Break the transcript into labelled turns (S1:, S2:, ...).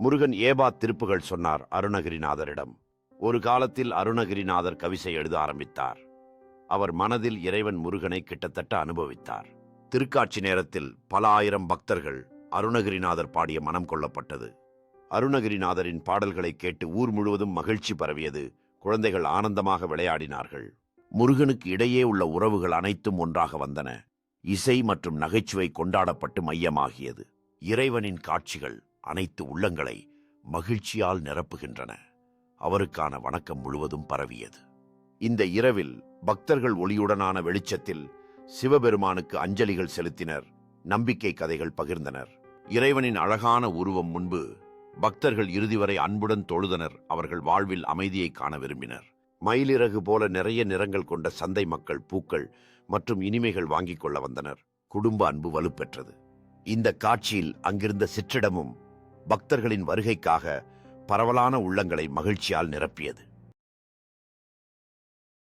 S1: முருகன் ஏபா திருப்புகள் சொன்னார் அருணகிரிநாதரிடம். ஒரு காலத்தில் அருணகிரிநாதர் கவிசை எழுத ஆரம்பித்தார். அவர் மனதில் இறைவன் முருகனை கிட்டத்தட்ட அனுபவித்தார். திருக்காட்சி நேரத்தில் பல ஆயிரம் பக்தர்கள் அருணகிரிநாதர் பாடிய மனம் கொள்ளப்பட்டது. அருணகிரிநாதரின் பாடல்களை கேட்டு ஊர் முழுவதும் மகிழ்ச்சி பரவியது. குழந்தைகள் ஆனந்தமாக விளையாடினார்கள். முருகனுக்கு இடையே உள்ள உறவுகள் அனைத்தும் ஒன்றாக வந்தன. இசை மற்றும் நகைச்சுவை கொண்டாடப்பட்டு மையமாகியது. இறைவனின் காட்சிகள் அனைத்து உள்ளங்களை மகிழ்ச்சியால் நிரப்புகின்றன. அவருக்கான வணக்கம் முழுவதும் பரவியது. இந்த இரவில் பக்தர்கள் ஒளியுடனான வெளிச்சத்தில் சிவபெருமானுக்கு அஞ்சலிகள் செலுத்தினர் நம்பிக்கை கதைகள் பகிர்ந்தனர். இறைவனின் அழகான உருவம் முன்பு பக்தர்கள் இறுதி வரை அன்புடன் தொழுதனர் அவர்கள் வாழ்வில் அமைதியை காண விரும்பினர். மயிலிறகு போல நிறைய நிறங்கள் கொண்ட சந்தை மக்கள் பூக்கள் மற்றும் இனிமைகள் வாங்கிக் கொள்ள வந்தனர். குடும்ப அன்பு வலுப்பெற்றது. இந்த காட்சியில் அங்கிருந்த சிற்றிடமும் பக்தர்களின் வருகைக்காக பரவலான உள்ளங்களை மகிழ்ச்சியால் நிரப்பியது.